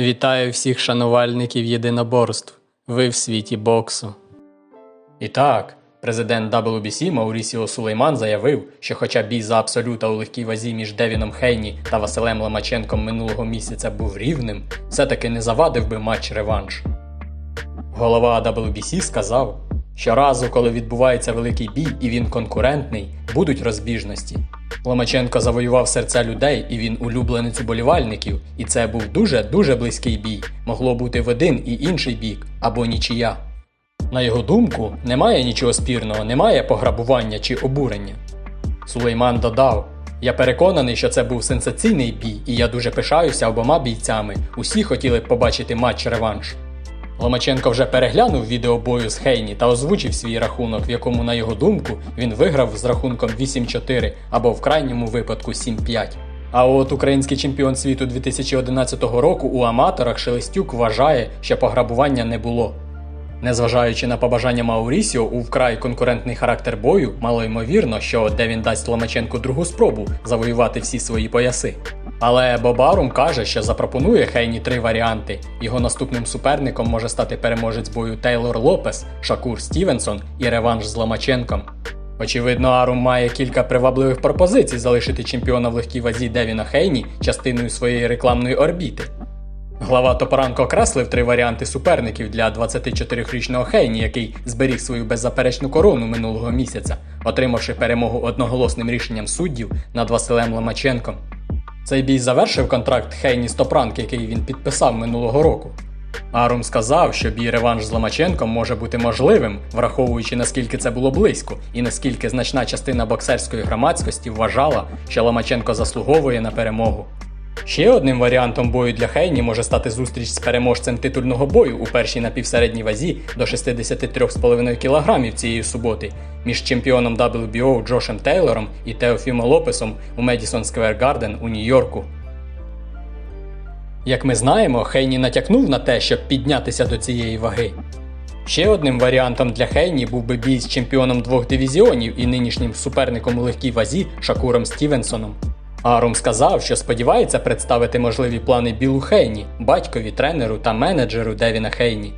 Вітаю всіх шанувальників єдиноборств. Ви в світі боксу. І так, президент WBC Маурісіо Сулейман заявив, що хоча бій за абсолюта у легкій вазі між Девіном Хейні та Василем Ломаченком минулого місяця був рівним, все-таки не завадив би матч реванш. Голова WBC сказав, що разу, коли відбувається великий бій і він конкурентний, будуть розбіжності. Ломаченко завоював серця людей, і він улюбленець уболівальників, і це був дуже-дуже близький бій. Могло бути в один і інший бік або нічия. На його думку, немає нічого спірного, немає пограбування чи обурення. Сулейман додав: Я переконаний, що це був сенсаційний бій, і я дуже пишаюся обома бійцями. Усі хотіли б побачити матч реванш. Ломаченко вже переглянув відео бою з Хейні та озвучив свій рахунок, в якому, на його думку, він виграв з рахунком 8-4 або в крайньому випадку 7-5. А от український чемпіон світу 2011 року у аматорах Шелестюк вважає, що пограбування не було. Незважаючи на побажання Маурісіо у вкрай конкурентний характер бою, мало ймовірно, що Девін дасть Ломаченку другу спробу завоювати всі свої пояси. Але Бобарум каже, що запропонує Хейні три варіанти. Його наступним суперником може стати переможець бою Тейлор Лопес, Шакур Стівенсон і реванш з Ломаченком. Очевидно, Арум має кілька привабливих пропозицій залишити чемпіона в легкій вазі Девіна Хейні частиною своєї рекламної орбіти. Глава Топоранко окреслив три варіанти суперників для 24-річного Хейні, який зберіг свою беззаперечну корону минулого місяця, отримавши перемогу одноголосним рішенням суддів над Василем Ломаченком. Цей бій завершив контракт Хейні Стопранк, Топранк, який він підписав минулого року. Арум сказав, що бій реванш з Ломаченком може бути можливим, враховуючи наскільки це було близько, і наскільки значна частина боксерської громадськості вважала, що Ломаченко заслуговує на перемогу. Ще одним варіантом бою для Хейні може стати зустріч з переможцем титульного бою у першій напівсередній вазі до 63,5 кг цієї суботи між чемпіоном WBO Джошем Тейлором і Теофімо Лопесом у Медісон Сквер Гарден у Нью-Йорку. Як ми знаємо, Хейні натякнув на те, щоб піднятися до цієї ваги. Ще одним варіантом для Хейні був би бій з чемпіоном двох дивізіонів і нинішнім суперником у легкій вазі Шакуром Стівенсоном. Арум сказав, що сподівається представити можливі плани Білу Хейні, батькові, тренеру та менеджеру Девіна Хейні.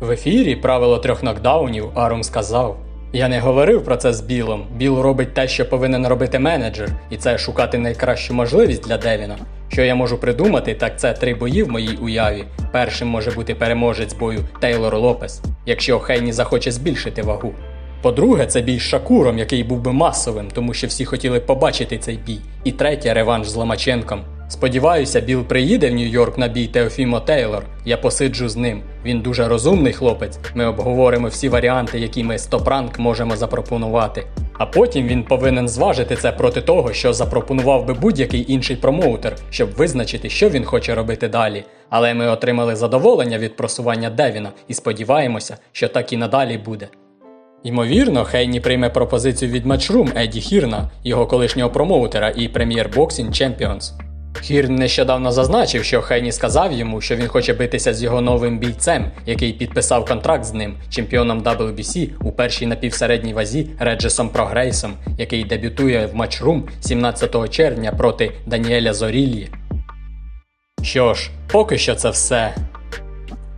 В ефірі правило трьох нокдаунів Арум сказав: Я не говорив про це з Білом. Біл робить те, що повинен робити менеджер, і це шукати найкращу можливість для Девіна. Що я можу придумати, так це три бої в моїй уяві. Першим може бути переможець бою Тейлор Лопес, якщо Хейні захоче збільшити вагу. По-друге, це бій з Шакуром, який був би масовим, тому що всі хотіли побачити цей бій. І третє реванш з Ломаченком. Сподіваюся, Біл приїде в Нью-Йорк на бій Теофімо Тейлор. Я посиджу з ним. Він дуже розумний хлопець. Ми обговоримо всі варіанти, які ми з Топранк можемо запропонувати. А потім він повинен зважити це проти того, що запропонував би будь-який інший промоутер, щоб визначити, що він хоче робити далі. Але ми отримали задоволення від просування Девіна і сподіваємося, що так і надалі буде. Ймовірно, Хейні прийме пропозицію від Matchroom Еді Хірна, його колишнього промоутера і прем'єр Boxing Champions. Хірн нещодавно зазначив, що Хейні сказав йому, що він хоче битися з його новим бійцем, який підписав контракт з ним, чемпіоном WBC у першій напівсередній вазі Реджесом Прогрейсом, який дебютує в Matchroom 17 червня проти Даніеля Зорілії. Що ж, поки що це все.